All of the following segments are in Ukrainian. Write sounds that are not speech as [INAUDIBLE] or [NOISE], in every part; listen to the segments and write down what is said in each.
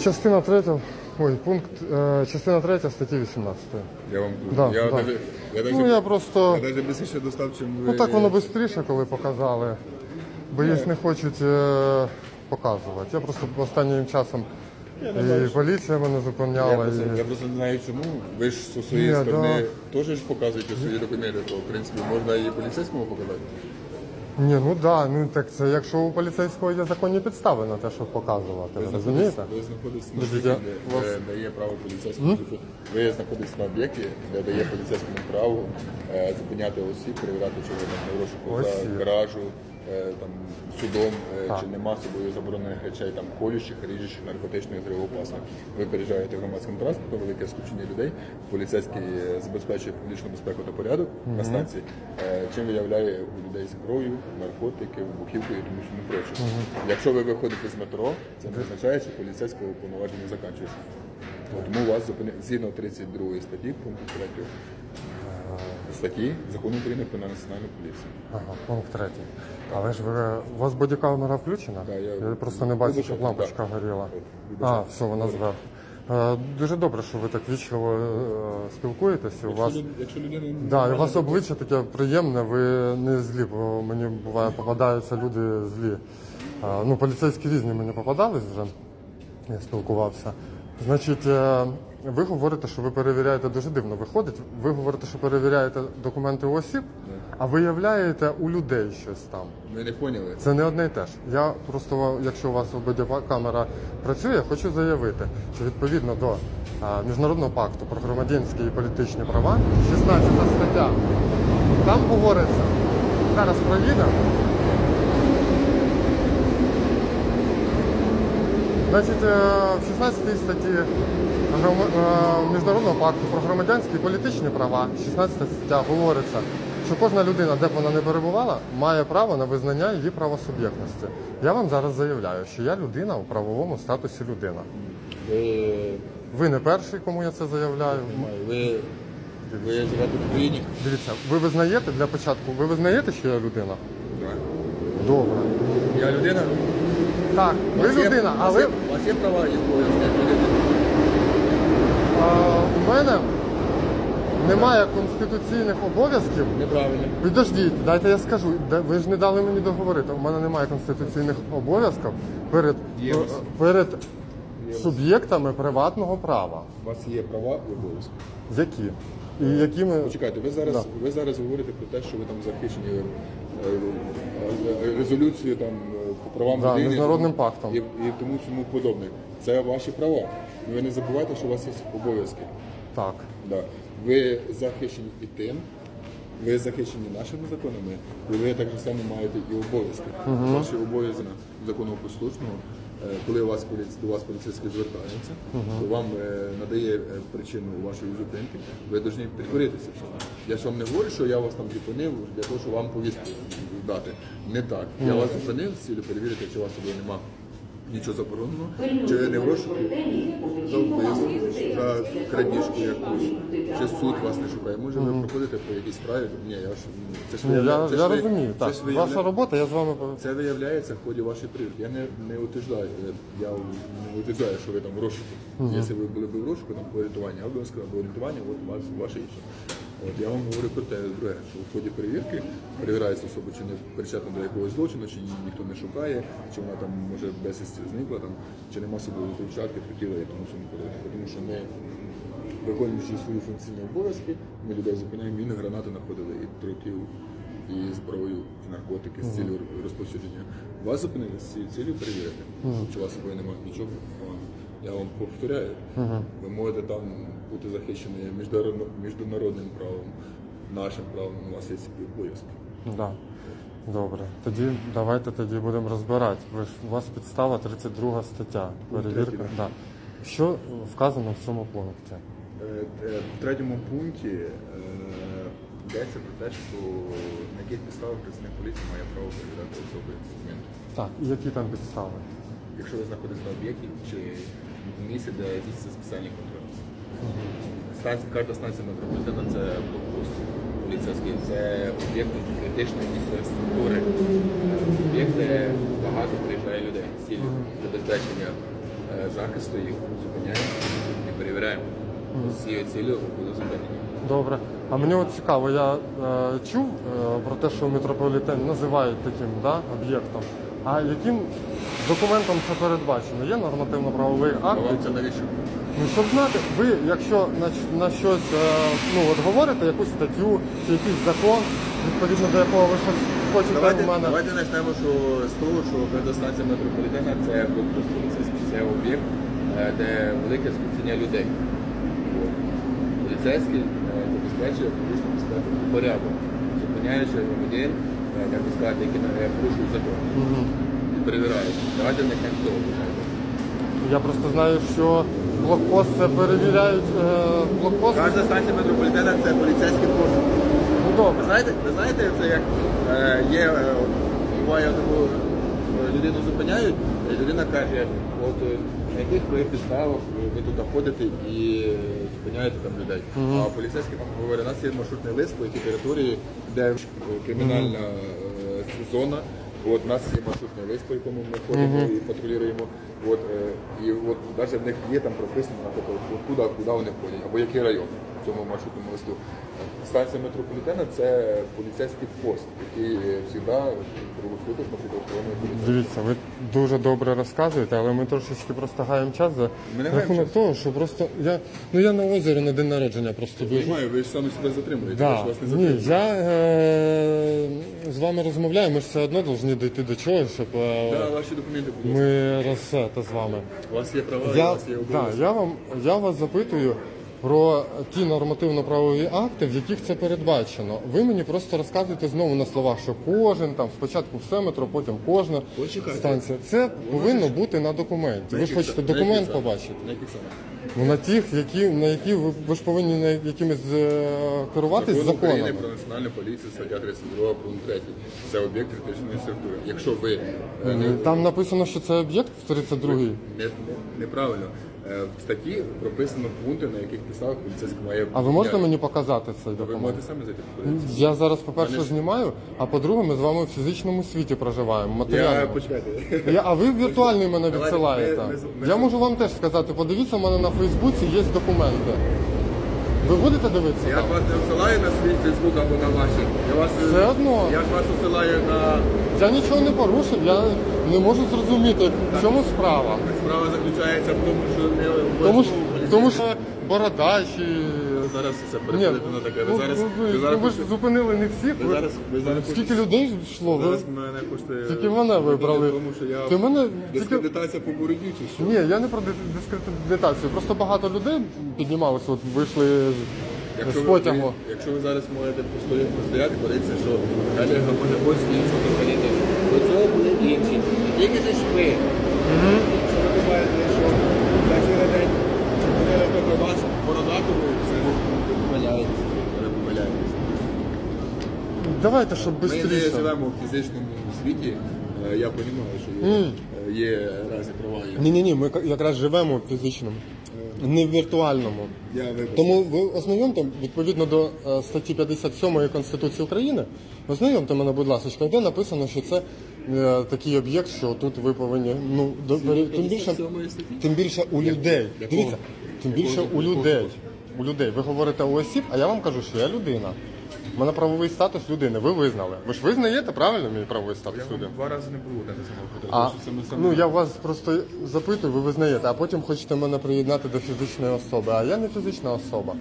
Частина 3, ой, пункт, е, частина 3 статті 18. Я вам Да, я, да. Навіть, я, навіть, Ну я просто. я навіть більше достав, чим ви. Ну так воно швидше, коли показали. Боюсь, не хочуть е, показувати. Я просто останнім часом і поліція мене Я зупиняла. просто, І... я просто не знаю чому. Ви ж зі своєї Ні, сторони теж ж показуєте свої документи, то в принципі можна і поліцейському показати. Ні, ну да, ну так це якщо у поліцейського є законні підстави на те, щоб показувати, ви розумієте? Ви знаходитесь на об'єкті, де де дає право поліцейському. Ви знаходитесь на об'єкті, де дає поліцейському право е, зупиняти осіб, перевіряти, чи там не розшуку за гаражу, е, там судом, е, Так. чи нема собою заборонених речей, там колючих, ріжучих, наркотичних взривоопасних. Ви переїжджаєте громадським транспортом, велике скупчення людей. Поліцейський е, забезпечує публічну безпеку та порядок на станції, е, чим виявляє у людей зброю, наркотики, вибухівку і тому що не проче. Якщо ви виходите з метро, це не означає, що поліцейське повноваження закінчується. Тому у вас зупинили згідно 32 статті пункту 3 статті закону України про національну поліцію. Ага, пункт третій. Але ж ви у вас бодікамера включена? Да, я- я просто не бачу, щоб Вибачайте, лампочка горіла. А, все, вона зверху. Е, Дуже добре, що ви так вічливо е, спілкуєтеся. У вас Якщо, люд- якщо людина Да, і у вас обличчя таке приємне, ви не злі, бо мені буває попадаються люди злі. А, ну, поліцейські різні мені попадались вже. Я спілкувався. Значить, е, ви говорите, що ви перевіряєте дуже дивно. Виходить, ви говорите, що перевіряєте документи у осіб, а виявляєте у людей щось там. Ми не поняли. Це не одне і те ж. Я просто, якщо у вас камера працює, хочу заявити, що відповідно до а, Міжнародного пакту про громадянські і політичні права, 16 стаття, там говориться, зараз проїдемо. Значить, е, в 16 статті Міжнародного пакту про громадянські і політичні права, 16 стаття говориться, що кожна людина, де б вона не перебувала, має право на визнання її правосуб'єктності. Я вам зараз заявляю, що я людина у правовому статусі людина. Ви, Ви не перший, кому я це заявляю. ви, ви живете в Україні? Дивіться, ви визнаєте для початку, ви визнаєте, що я людина? Так. Добре. Я людина? Так, ви людина, але У вас є права і обов'язки людини? У мене немає конституційних обов'язків Неправильно. Підождіть, дайте я скажу. Де- Ви ж не дали мені договорити. У мене немає конституційних обов'язків перед, Є у вас. перед суб'єктами приватного права. У вас є права і обов'язки. Які? І якими. Почекайте, ви зараз, Да. ви зараз говорите про те, що ви там захищені е, е, резолюцією там, е, по правам Да, людини міжнародним пактом. І, і тому цьому подобне. Це ваші права. Ви не забувайте, що у вас є обов'язки. Так. Да. Ви захищені і тим, ви захищені нашими законами, і ви так само маєте і обов'язки. Ваші обов'язки законопослушного, е, коли у вас поліц- до вас поліцейський звертається, то вам е, надає е, причину вашої зупинки, ви повинні підкоритися цьому. Я ж вам не говорю, що я вас там зупинив для того, щоб вам повістку дати. Не так. Я вас зупинив з цілею перевірити, чи у вас з собою немає нічого забороненого, чи ви не в розшуку за вбивство, за крадіжку якусь, чи суд вас не шукає. Може ви проходите по якійсь справі? Ні, я ж це ж Ні, я, це я ж ви- розумію. це Так. ж виявля- Ваша робота, я з вами. Це виявляється в ході вашої перевірки. Я не, не утверждаю, е, я не утверждаю, що ви там в розшуку. Якщо ви були б в розшуку, там по орієнтуванню, або я сказав, або орієнтування, от у вас ваше інше. От я вам говорю про те, друге, що в ході перевірки перевіряється особа, чи не причетна до якогось злочину, чи її ніхто не шукає, чи вона там може безвісті зникла, там, чи нема собою зустрічатки, хотіла і тому що не. Тому що ми, виконуючи свої функційні обов'язки, ми людей зупиняємо, міни, гранати знаходили і труків, і зброю, і наркотики з цілею розповсюдження. Вас зупинили з цією цілею перевірити, чи у вас собою немає нічого. Я вам повторяю, ви можете там бути захищені міжнародним правом, нашим правом, у вас є обов'язки. Да. Добре. Тоді давайте тоді будемо розбирати. Ви ж у вас підстава 32 стаття. Перевірка. третій, Да. Що вказано в цьому пункті? Е, е, В третьому пункті е, йдеться про те, що на яких підставах працівник поліції має право перевіряти особи документи. Так, і які там підстави? Якщо ви знаходитесь на об'єкті чи в місці, де здійснюється контроль. Станція, карта станції метрополітена це блокпост поліцейський, це об'єкт критичної інфраструктури. Об'єкт, де багато приїжджає людей з цілею забезпечення е, захисту їх зупиняємо і перевіряємо. З цією цілею були зупинені. Добре. А мені от цікаво, я е, чув е, про те, що метрополітен називають таким да, об'єктом. А яким документом це передбачено? Є нормативно-правовий А акт? вам це навіщо? Ну, щоб знати, ви, якщо на, на щось е, ну, от говорите, якусь статтю чи якийсь закон, відповідно до якого ви щось хочете Давайте, в мене. давайте почнемо що, з того, що радіостанція метрополітена це блокпост поліцейський. Це об'єкт, е, де велике скупчення людей. От. Поліцейський е, забезпечує публічну безпеку порядок, зупиняючи громадян, е, як би сказати, які е, порушують закон. І перевіряють. Давайте не цього почнемо. Я просто знаю, що блокпост це перевіряють е, блокпост. Кожна станція метрополітена це поліцейський пост. Ну добре. Ви знаєте, ви знаєте, це як е, є, е, буває таку е, людину зупиняють, і людина каже, от е, на яких ви підставах ви, ви тут ходите і е, зупиняєте там людей. А поліцейські вам говорять, у нас є маршрутний лист по якій території, де кримінальна е, зона. От у нас є маршрутний лист, по якому ми ходимо і патрулюємо. От, е, і от навіть в них є там прописано, наприклад, куди, куди вони ходять, або який район в цьому маршрутному листу. Станція метрополітена це поліцейський пост, який завжди круглосуточно під охороною поліції. Дивіться, ви дуже добре розказуєте, але ми трошечки просто гаємо час за Ми не гаємо рахунок час. того, що просто я ну я на озері на день народження просто біжу. Знаю, ви ж самі себе затримуєте, Да. вас не Ні, я е, з вами розмовляю, ми ж все одно повинні дійти до чого, щоб е, Да, ваші документи, ми розсете з вами. У вас є права, я, у вас є да, я, вам, я вас запитую про ті нормативно-правові акти, в яких це передбачено. Ви мені просто розказуєте знову на словах, що кожен там спочатку все метро, потім кожна Почекайте. станція. Це повинно бути на документі. Ви ж хочете документ побачити. Ну на тих, які на які ви, ви ж повинні на якимись е, керуватись Закон України про національну поліцію, стаття 32, пункт 3. Це об'єкт критичної структури. Якщо ви е, не, Там написано, що це об'єкт 32 не, не, неправильно, е, в статті прописано пункти, на яких підставах поліцейський має А ви можете мені показати цей Ви документ? можете самі зайти подивитися. Я зараз, по-перше, знімаю, а по-друге, ми з вами в фізичному світі проживаємо. Я Матеріально. почекайте. Я, а ви віртуальний мене Давайте, відсилаєте. ми- ми- ми- Я можу вам теж сказати, подивіться, у мене на Фейсбуці є документи. Ви будете дивитися? Я там? вас не всилаю на свій Фейсбук або на ваші. Я вас Все одно. я ж вас посилаю на Я нічого не порушив, я не можу зрозуміти, в чому справа. справа заключається в тому, що не Тому що, тому що бородач і... зараз Ні, переходите на таке. Ви ну, зараз ви, ви зараз ви ж зупинили не всіх. ви зараз ви зараз Скільки людей йшло? Ви... зараз мене хочете Тільки мене вибрали. Тому що я Ти мене дискредитація по бороді чи що? Ні, я не про дискредитацію. Просто багато людей піднімалися, от вийшли з- з ви- якщо ви зараз можете постояти, постояти, подивитися, що далі громадянські іншого взагалі До цього були інші. Тільки ж ви. Якщо ви думаєте, що за цілий день буде тільки вас бородатого, це. Давайте, щоб Ми не швидше. живемо в фізичному світі. Е, Я розумію, що є, е, є разні права. Ні, ні, ні, ми якраз живемо в фізичному, не в віртуальному. Я. Тому ви ознайомте відповідно до е, статті 57 Конституції України. Ознайомте мене, будь ласка, де написано, що це е, такий об'єкт, що тут ви повинні. Ну до тим більше, 57 статті? тим більше у людей. Дивіться, тим більше у людей. У людей. Ви говорите у осіб, а я вам кажу, що я людина. У мене правовий статус людини. Ви визнали. Ви ж визнаєте правильно мій правовий статус Я людини? вам два рази не так само А, самі- ну я вас просто запитую, ви визнаєте, а потім хочете мене приєднати до фізичної особи. А я не фізична особа.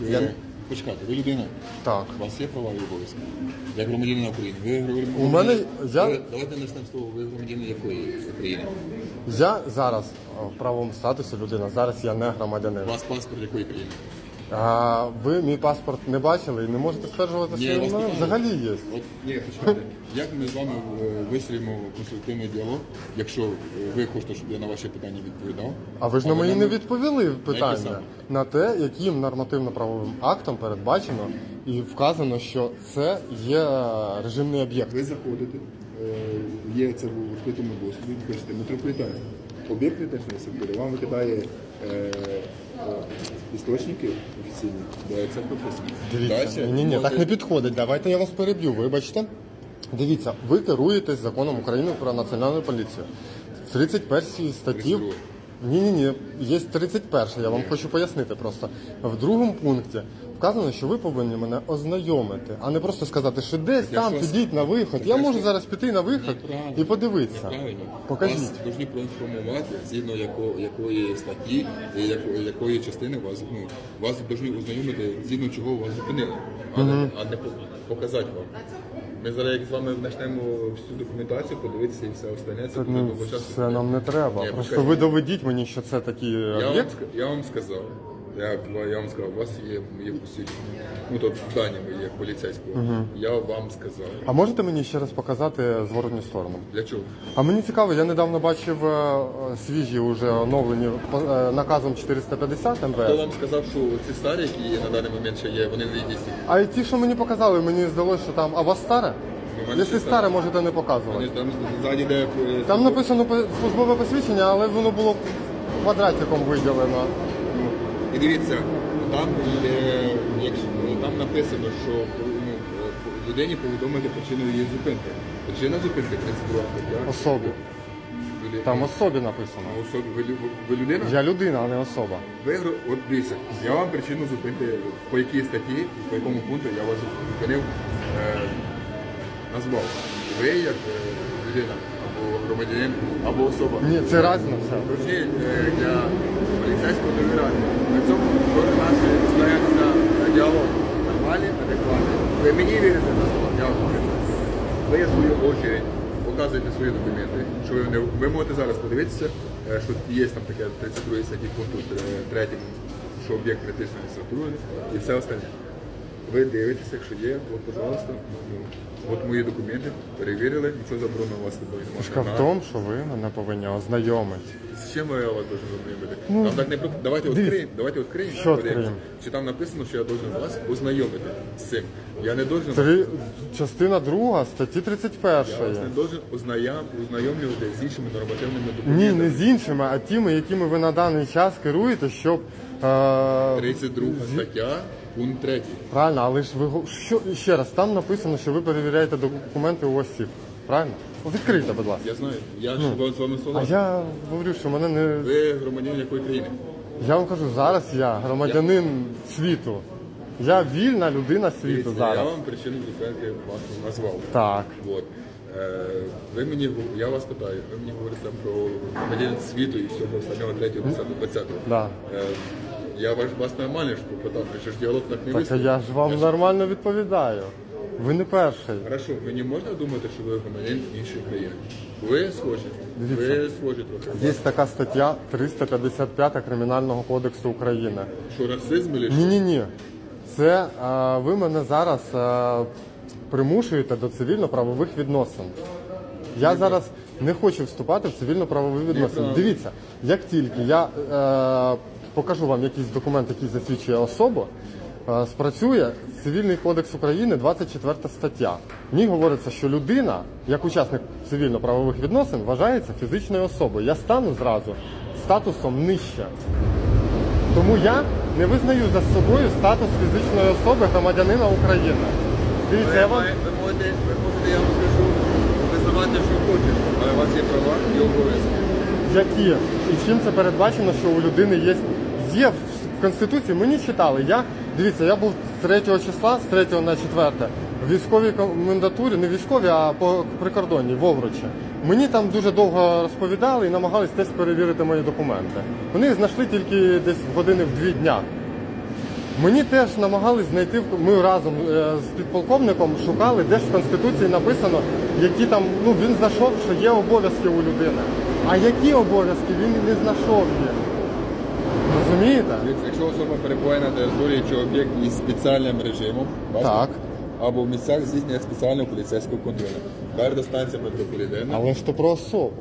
Ви- Почекайте, ви людина. Так. У вас є права і обов'язки? Як громадянина України. Ви громадянин... У мене- я- Ви- Давайте почнемо з того, ви громадянин якої України? Я зараз о, в правовому статусі людина, зараз я не громадянин. У вас паспорт якої країни? А ви мій паспорт не бачили і не можете стверджувати, Ні, що я він мене взагалі є. От, ні, почекайте. Як ми з вами е, конструктивний діалог, якщо е, ви хочете, щоб я на ваші питання відповідав? А ви ж на мої не відповіли питання на те, яким нормативно-правовим актом передбачено і вказано, що це є е, режимний об'єкт. Ви заходите, е, є це в відкритому досвіді, пишете метрополітен. Об'єкт критичної структури вам викидає е, е, істочники офіційні, де це прописано. Дивіться, ні, ні, так не підходить. Давайте я вас переб'ю. Вибачте. Дивіться, ви керуєтесь законом України про національну поліцію. В 31 статті. 32. Ні, ні, ні. Є 31, я вам хочу пояснити просто. В другому пункті вказано, що ви повинні мене ознайомити, а не просто сказати, що десь Я там ж вас- підіть на виход. Так Я я можу ж- зараз піти на виход Неправильно. і подивитися. Неправильно. Покажіть. Вас повинні проінформувати, згідно яко, якої статті і яко- якої частини вас, ну, вас повинні ознайомити, згідно чого вас зупинили, а, не, а не по- показати вам. Ми зараз як з вами почнемо всю документацію, подивитися і все остальне. Це Це, буде ну, довго часу. це нам не треба. Ні, Просто покажіть. ви доведіть мені, що це такий Я вам, об'єкт. я вам сказав, я, я вам сказав, у вас є моє посвідчення. Ну тут дані як поліцейського. Я вам сказав. А можете мені ще раз показати зворотню сторону? Для чого? А мені цікаво, я недавно бачив е, е, свіжі уже оновлені е, наказом 450 Хто МВС. вам сказав, що ці старі, які є на даний момент ще є, вони не дійсні? А й ті, що мені показали, мені здалося, що там. А у вас старе? У мене Якщо ще старе, старе. можете не показувати. Ж там ззаді, де е, Там написано по- службове посвідчення, але воно було квадратиком виділено. І дивіться, там, е, якщо, там написано, що ну, е, людині повідомити причину її зупинки. Причина зупинки 32 стаття. Особі. Ви Там особі написано. А особі. Ви, лю- ви людина? Я людина, а не особа. Ви, гро- от дивіться, я вам причину зупинки, по якій статті, по якому пункту я вас зупинив, е, назвав. Ви як е, людина, або громадянин, або особа. Ні, це різниця. Друзі, е, для поліцейського домірання. На цьому кожен наш стається діалог. Нормальний, адекватний. Ви мені вірите на слово? Я. Ви свою очередь показуєте свої документи. Що ви, не, ви можете зараз подивитися, е, що є там таке 32 статті пункту 3, що об'єкт критичної структури і все остальне. Ви дивитеся, якщо є, от, пожалуйста, ну, от мої документи, перевірили, нічого забороненого у вас з тобою Фішка в тому, що ви мене повинні ознайомити. З чим я вас должен ознайомити? Там так не про- давайте відкриємо, давайте відкриємо. Що подивимося. відкриємо? Чи там написано, що я должен вас ознайомити з цим? Я не должен Три, частина друга статті я вас 31. не должен ознайом, ознайомлювати з іншими нормативними Ні, документами. не з іншими, а тими, якими ви на даний час керуєте, щоб. Е, 32 стаття, пункт 3. правильно, але ж ви го- що ще раз, там написано, що ви перевіряєте документи у осіб. Правильно? Відкрийте, будь ласка. Я знаю, я ж з вами А согласен. я говорю, що мене не. Ви громадянин якої країни? Я вам кажу, зараз я громадянин світу. Я вільна людина світу Дивіться, Я зараз. вам причину зупинки вашу назвав. Так. Вот. Е, ви мені, гу- я вас питаю, ви мені говорите там про громадянин світу і всього остального 3, 10, 20. Да. Е, я ваш, вас нормально ж попитав, що ж діалог так не Так а я ж вам нормально відповідаю. Ви не перший. Хорошо, мені можна думати, що ви громадянин іншої країни? Ви схожі. Ви схожі трохи. Є така стаття 355 Кримінального кодексу України. Що расизм чи Ні, ні, ні. Це а, ви мене зараз а, примушуєте до цивільно-правових відносин. Я зараз не хочу вступати в цивільно-правові відносини. Дивіться, як тільки я е, покажу вам якийсь документ, який засвідчує особу, е, спрацює Цивільний кодекс України, 24 стаття. В ній говориться, що людина, як учасник цивільно-правових відносин, вважається фізичною особою. Я стану зразу статусом нижче. Тому я не визнаю за собою статус фізичної особи громадянина України. Дивіться, я вам ви, можете, ви можете, я вам скажу, визнавати, що хочете, але у вас є права і обов'язки. які і чим це передбачено, що у людини є є в конституції. Мені читали. Я дивіться, я був 3 числа з 3 на 4 в військовій комендатурі, не військовій, а по прикордонній в Овручі. Мені там дуже довго розповідали і намагались теж перевірити мої документи. Вони знайшли тільки десь години в дві дня. Мені теж намагались знайти, ми разом е, з підполковником шукали, де ж в Конституції написано, які там, ну він знайшов, що є обов'язки у людини. А які обов'язки він не знайшов їх. Розумієте? Якщо особа перебуває на території чи об'єкт із спеціальним режимом, бачите? Так. або в місцях здійснення спеціального поліцейського контролю. Карта станція метрополітена. Але ж то про особу.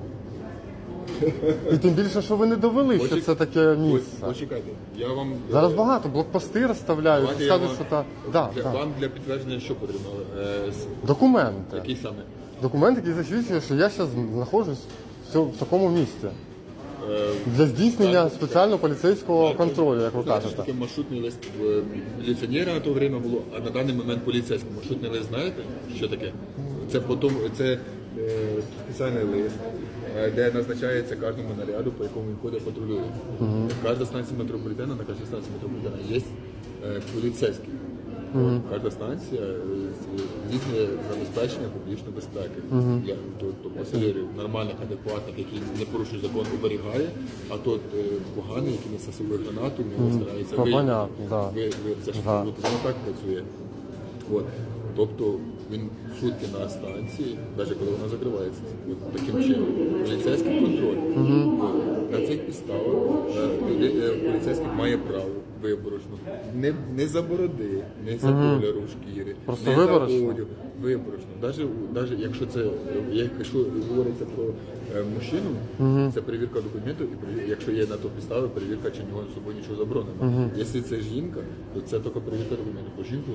І тим більше, що ви не довели, що це таке місце. Почекайте, я вам Зараз багато блокпости розставляють, Давайте я скажуть, вам- що та да, для, да. вам для підтвердження що потрібно? Е, документи. Який саме? Документ, який засвідчує, що я зараз знаходжусь в цьому- в такому місці. Е, Для здійснення спеціального поліцейського контролю, як ви кажете. таке маршрутний лист е, міліціонера на то время було, а на даний момент поліцейський маршрутний лист знаєте, що таке? Це потім це е, спеціальний лист, е, де назначається кожному наряду, по якому він ходить патрулює. Кожна станція метрополітена, на кожній станції метрополітена є е, поліцейський. Кожна станція е, здійснює забезпечення публічної безпеки для тобто, пасажирів нормальних, адекватних, які не порушують закон, оберігає, а тот е, поганий, який несе собою гранату, він старається то виїхати. понятно, да. ви, ви це ж Да. воно так працює. От. Тобто він сутки на станції, навіть коли вона закривається, от таким чином. Поліцейський контроль. На цих підставах е, люди- е, поліцейський має право виборочно. Не, не за бороди, не за кольору шкіри, Просто не виборочно? за одяг. Виборочно. Даже, даже якщо це е, якщо говориться про е, мужчину, це перевірка документів, і перевір- якщо є на то підстави, перевірка, чи в нього з собою нічого заборонено. Якщо це жінка, то це тільки перевірка документів. По жінку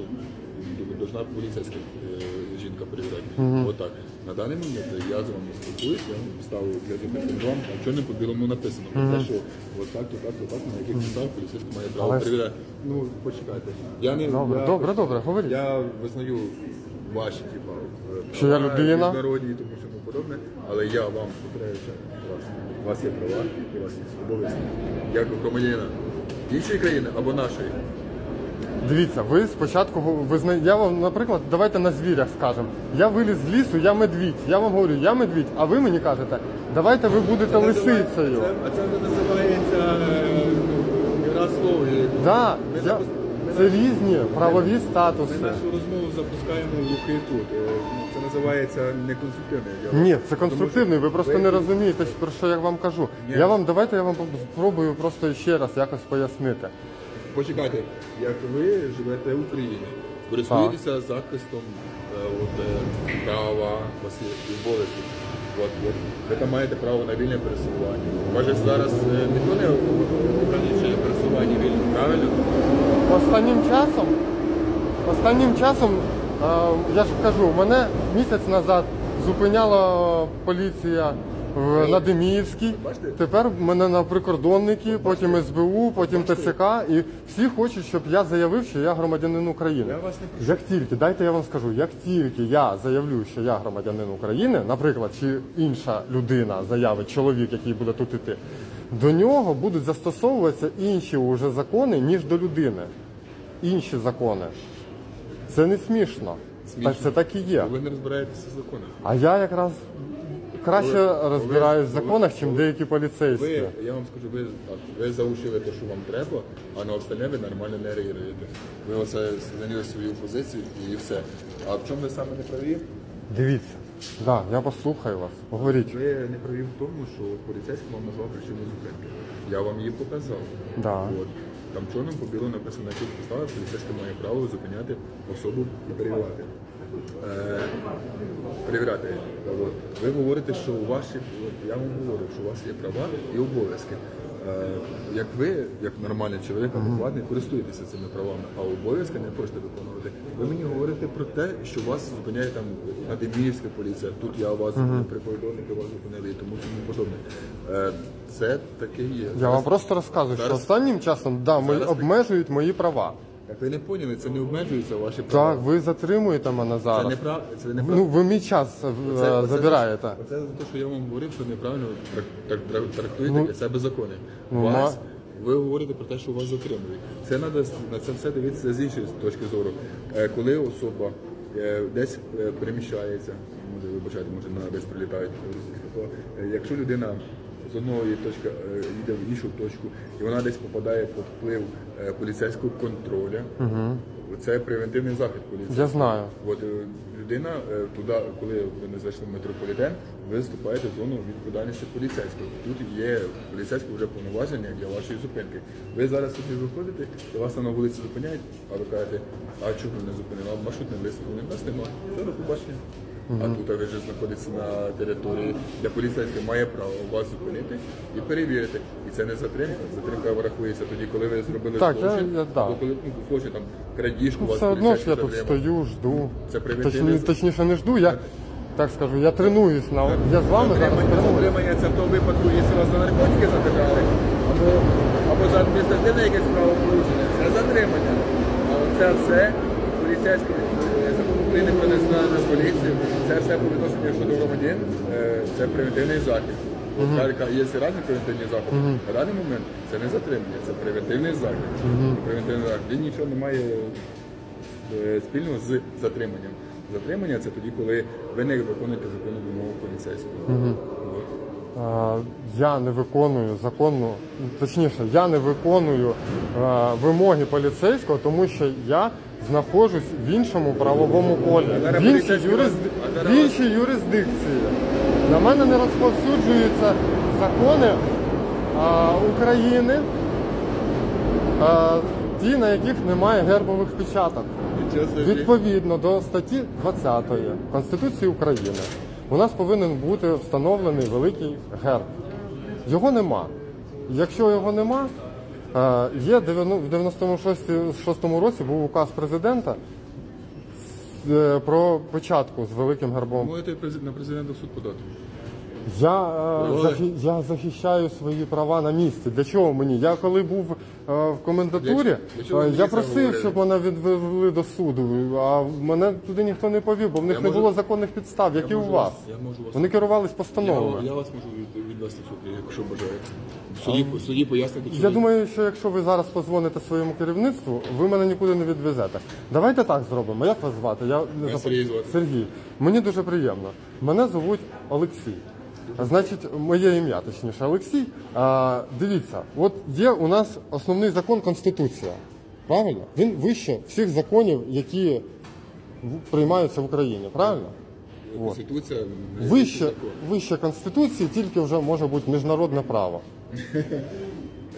должна поліцейська е, жінка перевіряти. Отак. На даний момент я з вами спілкуюсь, я вам ставлю для зупинки вам, а що не по білому написано. Про те, що от так, то так, то так, на яких підставах поліцейський має право Але ж- перевіряти. Ну, почекайте. Я не, Добре, я, добре, добре, говоріть. я визнаю ваші типа, е, Що я права людина? міжнародні і тому всьому подобне, але я вам повторяю ще раз. У вас є права і у вас є обов'язки. Як у громадянина іншої країни або нашої. Дивіться, ви спочатку го- ви зна... я вам, наприклад, давайте на звірях скажемо. Я виліз з лісу, я медвідь. Я вам говорю, я медвідь, а ви мені кажете, давайте ви будете лисицею. Це, а це називається е, ну, гра слов. Да, Ми я... запус- ми Це нашу- різні правові Ми статуси. нашу розмову запускаємо в тут. Е, Це називається неконструктивний діалог. Ні, це конструктивний, ви просто не розумієте, про що я вам кажу. Ні. Я вам давайте я вам спробую просто ще раз якось пояснити. Почекайте, як ви живете в Україні, користуєтеся захистом е, от, е, права, у вас є. От, от. Ви там маєте право на вільне пересування. Може зараз е, ніхто не ограничує пересування вільне, правильно? Останнім часом, останнім часом, е, я ж кажу, мене місяць назад зупиняла поліція в, на Деміївській. Тепер мене на прикордонники, потім СБУ, потім ТЦК. І всі хочуть, щоб я заявив, що я громадянин України. Як тільки, дайте я вам скажу, як тільки я заявлю, що я громадянин України, наприклад, чи інша людина заявить, чоловік, який буде тут іти, до нього будуть застосовуватися інші уже закони, ніж до людини. Інші закони. Це не смішно. Так це так і є. Ви не розбираєтеся в законах. А я якраз краще Ви- розбираюсь в ви- законах, ніж деякі поліцейські. Ви, я вам скажу, ви, ви заучили те, що вам треба, а на остальне ви нормально не реагуєте. Ви оце зайняли свою позицію і все. А в чому ви саме не праві? Дивіться, да, я послухаю вас. Говоріть. Ви не праві в тому, що поліцейський вам назвав причину зупинки. Я вам її показав. Да. От. Там чорним по білому написано, на яких підставах поліцейський має право зупиняти особу і перевіряти. Е, перевіряти. Ви говорите, що у от я вам говорю, що у вас є права і обов'язки. Е, як ви, як нормальний чоловік, адекватний, користуєтеся цими правами, а обов'язки не хочете виконувати. Ви мені говорите про те, що вас зупиняє там Надиміївська поліція, тут я вас зупинив, прикордонники вас зупинили і тому тому подобне. Е, це таке є. Я вам просто розказую, що останнім часом да, ми обмежують мої права. Так ви не поняли, це не обмежується ваші права. Так, ви затримуєте мене Це не прав... це не прав... Ну, ви мій час е, Оце- оце забираєте. Оце за те, що я вам говорив, що неправильно трак- трак- трак- трактуєте Ну, себе закони. ну, вас, ви говорите про те, що вас затримують. Це треба на це все дивитися з іншої точки зору. Е, Коли особа е, десь е, переміщається, може вибачайте, може на десь прилітають, то е, якщо людина з одної точки е, йде в іншу точку, і вона десь попадає під вплив е, поліцейського контролю, це превентивний захід поліції. Я знаю. От е, людина туди, коли ви не зайшли в метрополітен, ви вступаєте в зону відповідальності поліцейського. Тут є поліцейське вже повноваження для вашої зупинки. Ви зараз собі виходите, і вас на вулиці зупиняють, а ви кажете, а ви не зупинили? А маршрутний лист у нас нема. Все, до побачення. А тут ви вже знаходиться на території, де поліцейський має право вас зупинити і перевірити. І це не затримка. Затримка врахується тоді, коли ви зробили Так, я- злочин, я- да. або коли ну, злочин там крадіжку, Ну, вас все одно ж я тут затримав. стою, жду. Це превентивний Точні, точніше не жду, я так скажу, я тренуюсь на я з вами зараз Затримання, тренуюсь. затримання це в тому випадку, якщо вас за наркотики затримали, або, або за адміністративне якесь правопорушення, це затримання. А це все поліцейське законодавство України про національну поліцію, це все по відношенню щодо громадян, е, це превентивний захід. Є різні превентивні заходи. На даний момент це не затримання, це превентивний захід. Превентивний захід. Він нічого не має е, спільного з затриманням. Затримання це тоді, коли ви не виконуєте законну вимогу поліцейського. Я не виконую законну, точніше, я не виконую е, вимоги поліцейського, тому що я знаходжусь в іншому правовому полі, в іншій, поліцейський юрис... вас- а зараз в іншій юрисдикції. На мене не розповсюджуються закони е, України, е, ті, на яких немає гербових печаток. Відповідно до статті 20 Конституції України у нас повинен бути встановлений великий герб. Його нема. Якщо його нема, є 90 в 96-му році був указ президента е, про початку з великим гербом. Можете на президента в суд подати. Я, е, захи- я захищаю свої права на місці. Для чого мені? Я коли був е, в комендатурі, Для- чого е, мені я це просив, говорили? щоб мене відвели до суду, а мене туди ніхто не повів, бо в них Я не можу- було законних підстав, як і у можу вас. вас- я можу вас- Вони керувались Я, постановами. я вас можу від- відвести в суд, якщо бажаєте. В суді, в суді пояснити, Я думаю, що якщо ви зараз позвоните своєму керівництву, ви мене нікуди не відвезете. Давайте так зробимо. Як вас звати? Я не Мене Сергій звати. Сергій. Мені дуже приємно. Мене звуть Олексій. Значить, моє ім'я, точніше, Олексій. А, дивіться, от є у нас основний закон Конституція. Правильно? Він вище всіх законів, які приймаються в Україні. Правильно? Конституція Вище, вище Конституції тільки вже може бути міжнародне право. [LAUGHS]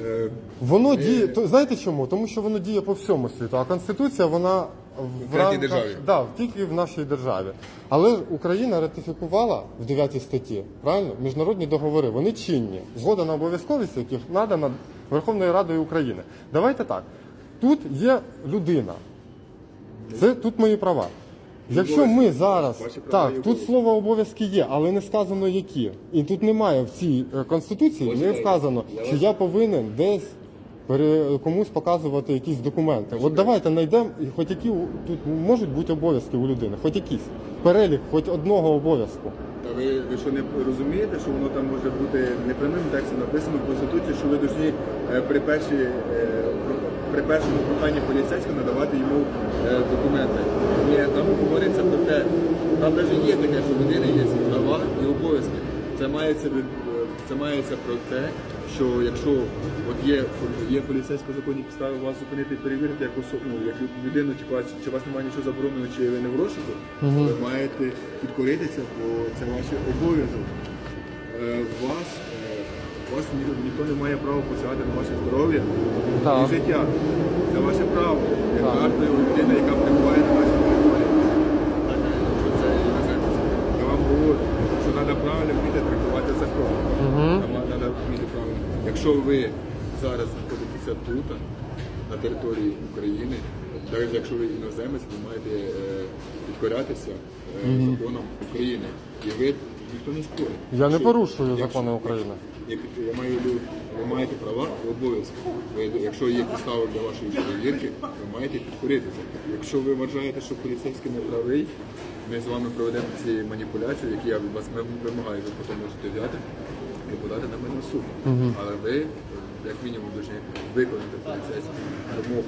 Е, Воно діє, то знаєте чому? Тому що воно діє по всьому світу, а конституція вона в конкретній рамках- державі. Да, тільки в нашій державі. Але ж Україна ратифікувала в 9 статті, правильно? Міжнародні договори, вони чинні. Згода на обов'язковість яких надана Верховною Радою України. Давайте так. Тут є людина. Це тут мої права. Якщо ми зараз Ваші права і так, тут обов'язки. слово обов'язки є, але не сказано які. І тут немає в цій е, конституції, не Почекайте, вказано, я що вас- я повинен десь комусь показувати якісь документи. От давайте знайдемо, і хоч які тут можуть бути обов'язки у людини, хоч якісь перелік, хоч одного обов'язку. Та ви, ви що не розумієте, що воно там може бути не прямим текстом написано в Конституції, що ви повинні е, при першій е, при першому проханні поліцейського надавати йому е, документи. Ні, там говориться про те, там навіть є таке, що в людини є права і обов'язки. Це мається це мається про те, що якщо от є, є поліцейсько законні підстави вас зупинити і перевірити як осо- ну, як людину, типа, чи, чи вас немає нічого забороненого, чи ви не в розшуку, ви маєте підкоритися, бо це ваш обов'язок. Е, Вас, е, вас ні- ніхто не має права посягати на ваше здоров'я і життя. Це ваше право. Як кожної людини, яка перебуває на вашій території. Так, е, що це іноземець. Я вам говорю, що треба правильно вміти трактувати закон. Треба вміти правильно. Якщо ви зараз знаходитеся тут, на території України, навіть якщо ви іноземець, ви маєте е, підкорятися е, законам України. І ви ніхто не спорить. Я не порушую закони України. як я маю ви маєте права і обов'язки. Ви, якщо є підстави для вашої перевірки, ви маєте підкоритися. Якщо ви вважаєте, що поліцейський не правий, ми з вами проведемо ці маніпуляції, які я від вас вимагаю, ви потім можете взяти і подати на мене в суд. Але ви, як мінімум, повинні виконати поліцейську вимогу.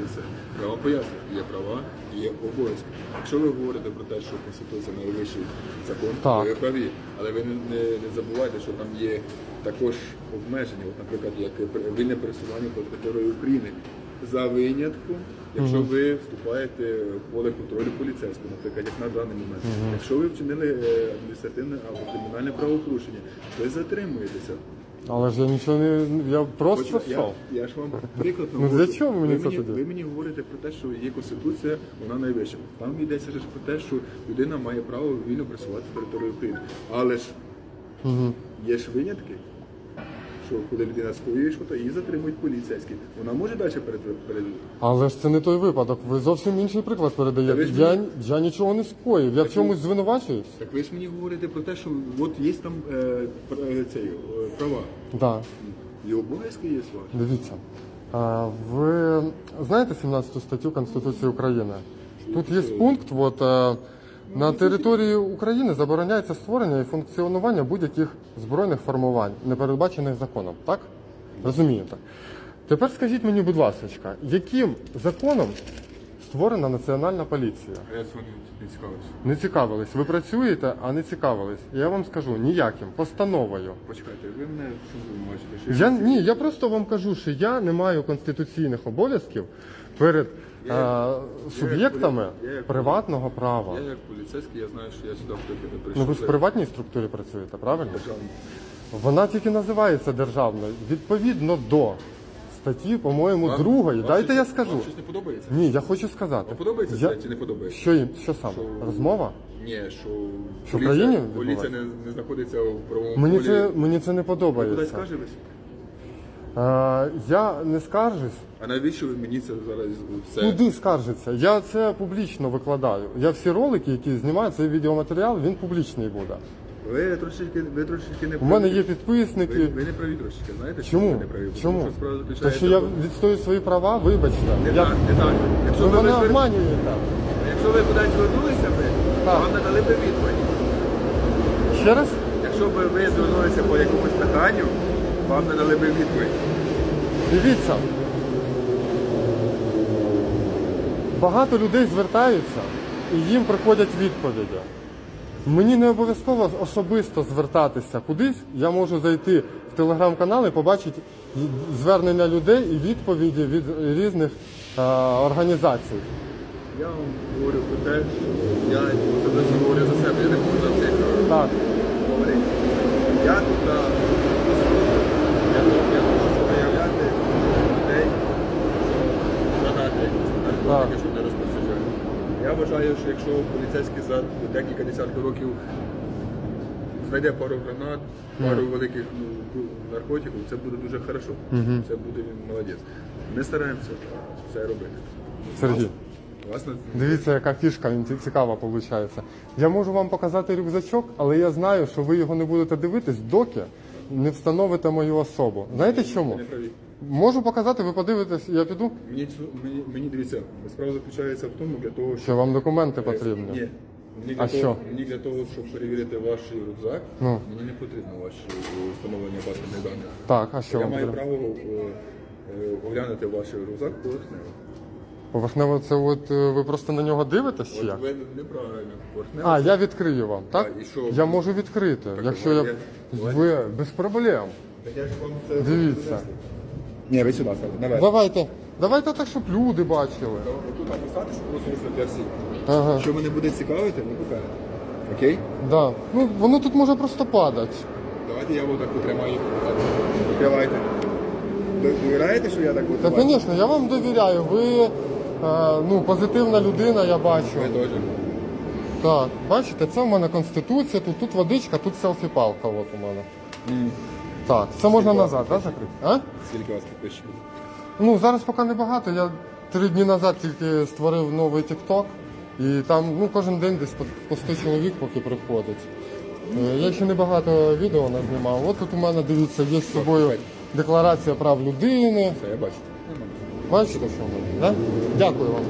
І все. Я вам поясню, є права і є обов'язки. Якщо ви говорите про те, що Конституція найвищий закон, Так. то ви праві, але ви не, не, не забувайте, що там є також обмеження, от, наприклад, як вільне пересування по території України. За винятком, якщо ви вступаєте в поле контролю поліцейського, наприклад, як на даний момент. Якщо ви вчинили е, адміністративне або кримінальне правопорушення, ви затримуєтеся. Але ж я нічого не. Я просто От я, я ж вам приклад Ну, для чого ви мені це тоді? ви мені говорите про те, що є конституція, вона найвища. Там йдеться ж про те, що людина має право вільно працювати з території України. Але ж є ж винятки, що коли людина скоює щось, її затримують поліцейські. Вона може далі перед, перед... Але ж це не той випадок. Ви зовсім інший приклад Та ви передаєте. ж Я, мені- я нічого не скоїв. Я в чомусь звинувачуюсь? Так ви ж мені говорите про те, що от є там е, пр- е, цей, е, права. Так. І обов'язки є ваші. Дивіться. А, ви знаєте 17 статтю Конституції України? Тут є пункт, от, е, на території України забороняється створення і функціонування будь-яких збройних формувань, не передбачених законом. Так? Розумієте? Тепер скажіть мені, будь ласка, яким законом створена національна поліція? А я цього не, цікавився. Не цікавились. Ви працюєте, а не цікавились. Я вам скажу ніяким, постановою. Почекайте, ви мене бачите? Що Я ні, я просто вам кажу, що я не маю конституційних обов'язків перед е, суб'єктами я як- приватного права. Я як поліцейський, я знаю, що я сюди в не прийшов. Ну ви ж в приватній структурі працюєте, правильно? Вона тільки називається державною. Відповідно до статті, по-моєму, Вам- другої. вам Дайте щось- я скажу. Вам щось не подобається? Ні, я хочу сказати. Вам подобається Я- це чи не подобається? Що їм? Що саме? Що- Розмова? Ні, що, в поліція, країні поліція відбувається? не, не знаходиться в правовому Мені полі. це мені це не Кудись подобається. скаржились? Е, я не скаржусь. А навіщо ви мені це зараз все? Куди скаржиться? Я це публічно викладаю. Я всі ролики, які знімаю, цей відеоматеріал, він публічний буде. Ви трошечки, ви трошечки не У мене праві. є підписники. ви не праві трошечки, знаєте? Чому? ви не праві? Тому Чому? що справа Те, заключається що я в тому- відстою свої права, вибачте. Не Я... так, не так. Якщо Ви ви, мене обманюєте. якщо ви кудись звернулися би, Так. вам надали би відповідь. Ще раз? Якщо б ви звернулися по якомусь питанню, вам надали би відповідь. Дивіться. Багато людей звертаються і їм приходять відповіді. Мені не обов'язково особисто звертатися кудись. Я можу зайти в телеграм-канал і побачити звернення людей і відповіді від різних е, організацій. Я вам говорю про те, що я особисто говорю за себе, я не можу за всіх Так. говорити. Я тут а, я, тут- я можу виявляти людей, що надати наркотики, що не розповсюджують. Я вважаю, що якщо поліцейський за декілька десятків років знайде пару гранат, пару великих ну, наркотиків, це буде дуже хорошо. Це буде він молодець. Ми стараємося все робити. Сергій. Власне, Дивіться, яка фішка він ці- цікава виходить. Я можу вам показати рюкзачок, але я знаю, що ви його не будете дивитись, доки не встановите мою особу. Знаєте чому? Можу показати, ви подивитесь, я піду. Мені, цю- мені, мені дивіться, справа заключається в тому, для того, щоб Що вам документи потрібні? Ні. Мені для, А того, що? мені для того, щоб перевірити ваш рюкзак, Ну. мені не потрібно ваше е, встановлення паспортних даних. Так, а що Я вам маю потрібно? право е, е, оглянути ваш рюкзак поверхнево. Поверхнево це от е, ви просто на нього дивитесь чи От як? ви неправильно. Поверхнево. А, я відкрию вам, так? Так, і що? Я можу відкрити, Так, якщо я. давай, Ви без проблем. Так я ж вам це Дивіться. Ні, ви сюди ставте. Наверх. Давайте. Давайте так, щоб люди бачили. Тут там поставте, щоб було зручно для всіх. Ага. Що мене буде цікавити, ви покажете. Окей? Да. Ну, воно тут може просто падати. Давайте я отак потримаю. Відкривайте. Ви Довіряєте, що я так буду? Та, бачити? звісно, я вам довіряю. Ви ну, позитивна людина, я бачу. Ви теж. Так, бачите, це в мене конституція, тут, тут водичка, тут селфі-палка. От у мене. Так, це можна назад, да, закрити? А? Скільки у вас підписчиків? Ну, зараз поки не багато. Я три дні назад тільки створив новий TikTok. І там ну, кожен день десь по, по 100 чоловік поки приходить. Е, Я ще не багато відео назнімав. От тут у мене, дивіться, є з собою декларація прав людини. Це я бачу. Бачите, що ми? Да? Дякую вам.